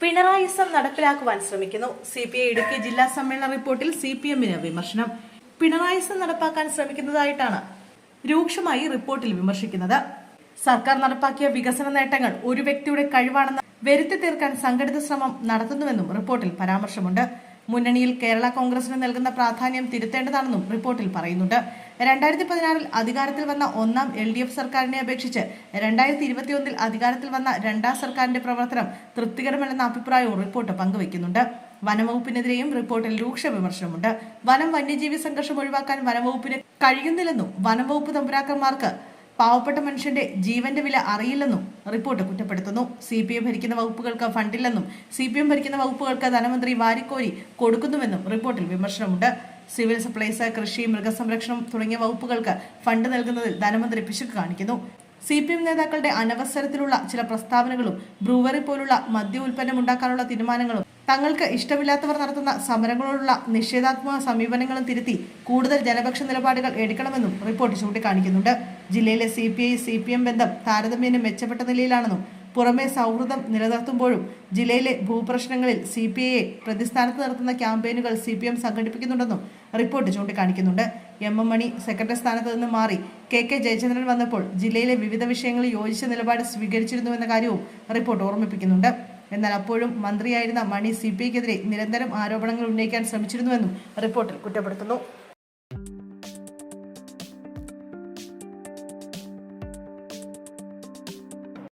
പിണറായിസം നടപ്പിലാക്കുവാൻ ശ്രമിക്കുന്നു. C P I Idukki ജില്ലാ സമ്മേളന റിപ്പോർട്ടിൽ സി പി എമ്മിന് വിമർശനം. പിണറായിസം നടപ്പാക്കാൻ ശ്രമിക്കുന്നതായിട്ടാണ് രൂക്ഷമായി റിപ്പോർട്ടിൽ വിമർശിക്കുന്നത്. സർക്കാർ നടപ്പാക്കിയ വികസന നേട്ടങ്ങൾ ഒരു വ്യക്തിയുടെ കഴിവാണെന്ന് വരുത്തി തീർക്കാൻ സംഘടിത ശ്രമം നടത്തുന്നുവെന്നും റിപ്പോർട്ടിൽ പരാമർശമുണ്ട്. മുന്നണിയിൽ കേരള കോൺഗ്രസിന് നൽകുന്ന പ്രാധാന്യം തിരുത്തേണ്ടതാണെന്നും റിപ്പോർട്ടിൽ പറയുന്നുണ്ട്. രണ്ടായിരത്തി പതിനാറിൽ അധികാരത്തിൽ വന്ന ഒന്നാം എൽ ഡി എഫ് സർക്കാരിനെ അപേക്ഷിച്ച് രണ്ടായിരത്തി ഇരുപത്തിയൊന്നിൽ അധികാരത്തിൽ വന്ന രണ്ടാം സർക്കാരിന്റെ പ്രവർത്തനം തൃപ്തികരമല്ലെന്ന അഭിപ്രായവും റിപ്പോർട്ട് പങ്കുവയ്ക്കുന്നുണ്ട്. വനംവകുപ്പിനെതിരെയും റിപ്പോർട്ടിൽ രൂക്ഷ വിമർശനമുണ്ട്. വനം വന്യജീവി സംഘർഷം ഒഴിവാക്കാൻ വനംവകുപ്പിന് കഴിയുന്നില്ലെന്നും വനംവകുപ്പ് തമ്പുരാക്കന്മാർക്ക് പാവപ്പെട്ട മനുഷ്യന്റെ ജീവന്റെ വില അറിയില്ലെന്നും റിപ്പോർട്ട് കുറ്റപ്പെടുത്തുന്നു. സി പി എം ഭരിക്കുന്ന വകുപ്പുകൾക്ക് ഫണ്ടില്ലെന്നും സി പി എം ഭരിക്കുന്ന വകുപ്പുകൾക്ക് ധനമന്ത്രി വാരിക്കോരി കൊടുക്കുന്നുവെന്നും റിപ്പോർട്ടിൽ വിമർശനമുണ്ട്. സിവിൽ സപ്ലൈസ് കൃഷി മൃഗസംരക്ഷണം തുടങ്ങിയ വകുപ്പുകൾക്ക് ഫണ്ട് നൽകുന്നതിൽ ധനമന്ത്രി പിശുക്ക് കാണിക്കുന്നു. സി പി എം നേതാക്കളുടെ അനവസരത്തിലുള്ള ചില പ്രസ്താവനകളും ബ്രൂവറി പോലുള്ള മദ്യ ഉൽപ്പന്നം ഉണ്ടാക്കാനുള്ള തീരുമാനങ്ങളും തങ്ങൾക്ക് ഇഷ്ടമില്ലാത്തവർ നടത്തുന്ന സമരങ്ങളോടുള്ള നിഷേധാത്മക സമീപനങ്ങളും തിരുത്തി കൂടുതൽ ജനപക്ഷ നിലപാടുകൾ എടുക്കണമെന്നും റിപ്പോർട്ട് ചൂണ്ടിക്കാണിക്കുന്നുണ്ട്. ജില്ലയിലെ C P I C P M ബന്ധം താരതമ്യേന മെച്ചപ്പെട്ട നിലയിലാണെന്നും പുറമെ സൗഹൃദം നിലനിർത്തുമ്പോഴും ജില്ലയിലെ ഭൂപ്രശ്നങ്ങളിൽ സി പി ഐയെ പ്രതിസ്ഥാനത്ത് നിർത്തുന്ന ക്യാമ്പയിനുകൾ സി പി എം സംഘടിപ്പിക്കുന്നുണ്ടെന്നും റിപ്പോർട്ട് ചൂണ്ടിക്കാണിക്കുന്നുണ്ട്. എം എം മണി സെക്രട്ടറി സ്ഥാനത്ത് നിന്ന് മാറി കെ കെ ജയചന്ദ്രൻ വന്നപ്പോൾ ജില്ലയിലെ വിവിധ വിഷയങ്ങളിൽ യോജിച്ച നിലപാട് സ്വീകരിച്ചിരുന്നുവെന്ന കാര്യവും റിപ്പോർട്ട് ഓർമ്മിപ്പിക്കുന്നുണ്ട്. എന്നാൽ അപ്പോഴും മന്ത്രിയായിരുന്ന മണി സി പി ഐക്കെതിരെ നിരന്തരം ആരോപണങ്ങൾ ഉന്നയിക്കാൻ ശ്രമിച്ചിരുന്നുവെന്നും റിപ്പോർട്ടിൽ കുറ്റപ്പെടുത്തുന്നു.